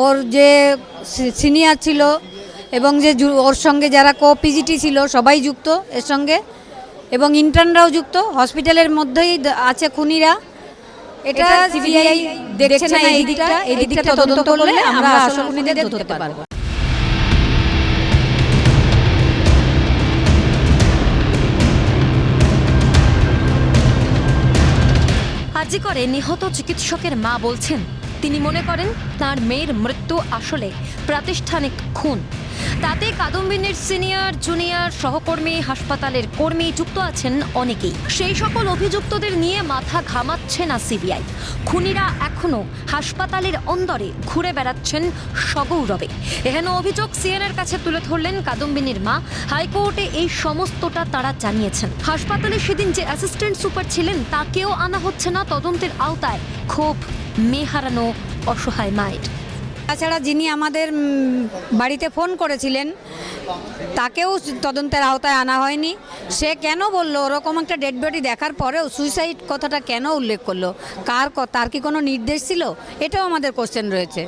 ওর যে সিনিয়র ছিল এবং যে ওর সঙ্গে যারা কো পিজিটি ছিল সবাই যুক্ত এর সঙ্গে এবং ইন্টার্নরাও যুক্ত। হসপিটালের মধ্যেই আছে খুনিরা। এটা সিবিআই দেখছে না এই দিকটা। এই দিকটা তদন্ত করলে আমরা আসল খুনিদের ধরতে পারব। আজি করে নিহত চিকিৎসকের মা বলছেন তিনি মনে করেন তার মেয়ের মৃত্যু আসলে প্রাতিষ্ঠানিক খুন। তাতে কাদম্বিনীর সিনিয়র, জুনিয়র, সহকর্মী, হাসপাতালের কর্মী যুক্ত আছেন অনেকেই। সেই সকল অভিযুক্তদের নিয়ে মাথা ঘামাচ্ছে না সিবিআই। খুনিরা এখনও হাসপাতালের অন্দরে ঘুরে বেড়াচ্ছেন সগৌরবে। এহেন অভিযোগ সিএনএর কাছে তুলে ধরলেন কাদম্বিনীর মা। হাইকোর্টে এই সমস্তটা তারা জানিয়েছেন। হাসপাতালে সেদিন যে অ্যাসিস্ট্যান্ট সুপার ছিলেন, তাকেও আনা হচ্ছে না তদন্তের আওতায়। ক্ষোভ মেয়ে হারানো অসহায় মায়ের। তাছাড়া যিনি আমাদের বাড়িতে ফোন করেছিলেন, তাকেও তদন্তের আওতায় আনা হয়নি। সে কেন বলল, ওরকম একটা ডেড বডি দেখার পরেও সুইসাইড কথাটা কেন উল্লেখ করল? কার তার কি কোনো নির্দেশ ছিল? এটাও আমাদের কোশ্চেন রয়েছে।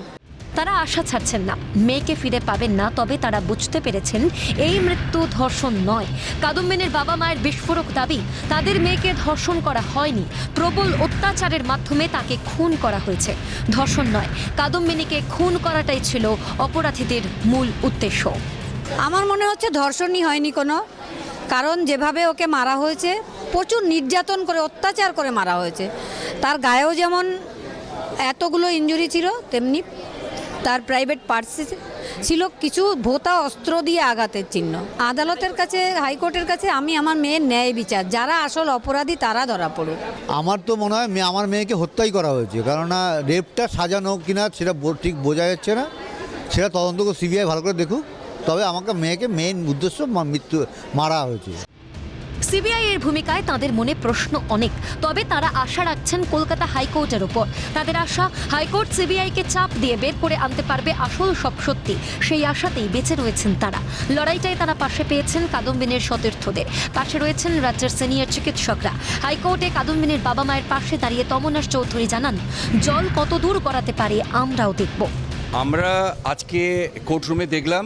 তারা আশা ছাড়ছেন না। মেয়েকে ফিরে পাবেন না, তবে তারা বুঝতে পেরেছেন এই মৃত্যু ধর্ষণ নয়। কাদম্বিনীর বাবা মায়ের বিস্ফোরক দাবি, তাদের মেয়েকে ধর্ষণ করা হয়নি। প্রবল অত্যাচারের মাধ্যমে তাকে খুন করা হয়েছে। ধর্ষণ নয়, কাদম্বিনীকে খুন করাটাই ছিল অপরাধীদের মূল উদ্দেশ্য। আমার মনে হচ্ছে ধর্ষণই হয়নি কোনো। কারণ যেভাবে ওকে মারা হয়েছে, প্রচুর নির্যাতন করে, অত্যাচার করে মারা হয়েছে। তার গায়েও যেমন এতগুলো ইঞ্জুরি ছিল, তেমনি তার প্রাইভেট পার্টসে ছিল কিছু ভোতা অস্ত্র দিয়ে আঘাতের চিহ্ন। আদালতের কাছে, হাইকোর্টের কাছে আমি আমার মেয়ের ন্যায় বিচার, যারা আসল অপরাধী তারা ধরা পড়ুক। আমার তো মনে হয় আমার মেয়েকে হত্যাই করা হয়েছে, কেননা রেপটা সাজানো কিনা সেটা ঠিক বোঝা যাচ্ছে না। সেটা তদন্ত করে সিবিআই ভালো করে দেখুক, তবে আমাকে মেয়েকে মেন উদ্দেশ্য মৃত্যু মারা হয়েছে। সিবিআই এর ভূমিকায় তাদের মনে প্রশ্ন অনেক, তবে তারা আশা রাখছেন কলকাতা হাইকোর্টের উপর তাদের আশা, হাইকোর্ট সিবিআইকে চাপ দিয়ে বের করে আনতে পারবে আসল সব সত্যি, সেই আশাতেই বেঁচে রয়েছেন তারা। লড়াইটায় তারা পাশে পেয়েছেন কাদম্বিনীর সতীর্থদের। পাশে রয়েছেন রাজ্যের সিনিয়র চিকিৎসকরা। হাইকোর্টে কাদম্বিনীর বাবা মায়ের পাশে দাঁড়িয়ে তমনাশ চৌধুরী জানান, জল কত দূর গড়াতে পারে আমরাও দেখব। আমরা আজকে কোর্টরুমে দেখলাম,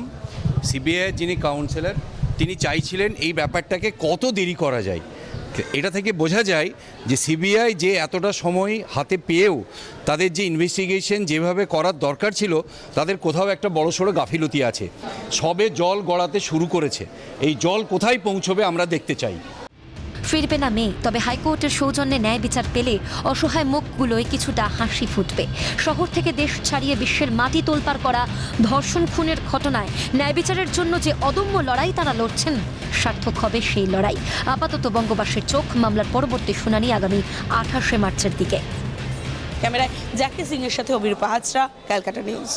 সিবিআই যিনি কাউন্সিলর তিনি চাইছিলেন এই ব্যাপারটাকে কত দেরি করা যায়। এটা থেকে বোঝা যায় যে সিবিআই যে এতটা সময় হাতে পেয়েও তাদের যে ইনভেস্টিগেশন যেভাবে করার দরকার ছিল, তাদের কোথাও একটা বড় সড়ো গাফিলতি আছে। সবে জল গড়াতে শুরু করেছে। এই জল কোথায় পৌঁছবে আমরা দেখতে চাই। ফিরবে না মেয়ে, তবে হাইকোর্টের সৌজন্যে ন্যায় বিচার পেলে অসহায় মুখগুলোয় কিছুটা হাসি ফুটবে। শহর থেকে দেশ ছাড়িয়ে বিশ্বের মাটি তোলপার করা ধর্ষণ খুনের ঘটনায় ন্যায় বিচারের জন্য যে অদম্য লড়াই তারা লড়ছেন, সার্থক হবে সেই লড়াই। আপাতত বঙ্গবাসীর চোখ মামলার পরবর্তী শুনানি আগামী আঠাশে মার্চের দিকে। ক্যামেরায় জ্যাকি সিং এর সাথে অভিরূপা হাজরা, ক্যালকাটা নিউজ।